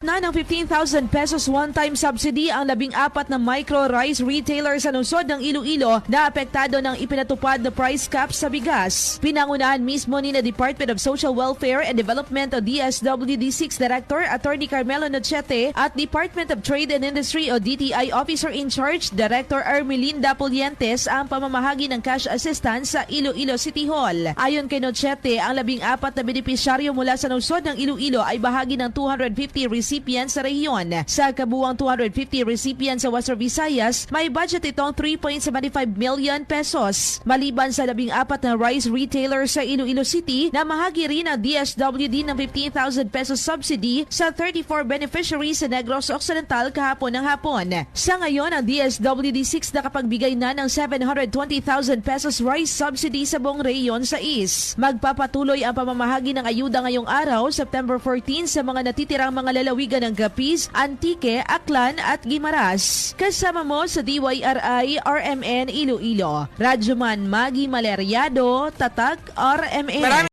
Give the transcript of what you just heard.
Na ng 15,000 pesos one-time subsidy ang labing apat na micro rice retailers sa lungsod ng Iloilo na apektado ng ipinatupad na price cap sa bigas. Pinangunahan mismo ni na Department of Social Welfare and Development o DSWD6 Director Attorney Carmelo Nochete at Department of Trade and Industry o DTI Officer in Charge Director Ermelinda Polientes ang pamamahagi ng cash assistance sa Iloilo City Hall. Ayon kay Nochete, ang labing apat na benepisyaryo mula sa lungsod ng Iloilo ay bahagi ng 250 recipients sa rehiyon. Sa kabuwang 250 recipients sa Western Visayas, may budget itong 3.75 million pesos. Maliban sa labing apat na rice retailer sa Iloilo City, namahagi rin ang DSWD ng 15,000 pesos subsidy sa 34 beneficiaries sa Negros Occidental kahapon ng hapon. Sa ngayon, ang DSWD6 nakapagbigay na ng 720,000 pesos rice subsidy sa buong rehiyon sa East. Magpapatuloy ang pamamahagi ng ayuda ngayong araw, September 14, sa mga natitirang mga lalawigan ng Capiz, Antique, Aklan at Gimaras. Kasama mo sa DYRI RMN Iloilo. Radyoman Magi Maleriado, Tatak RMN.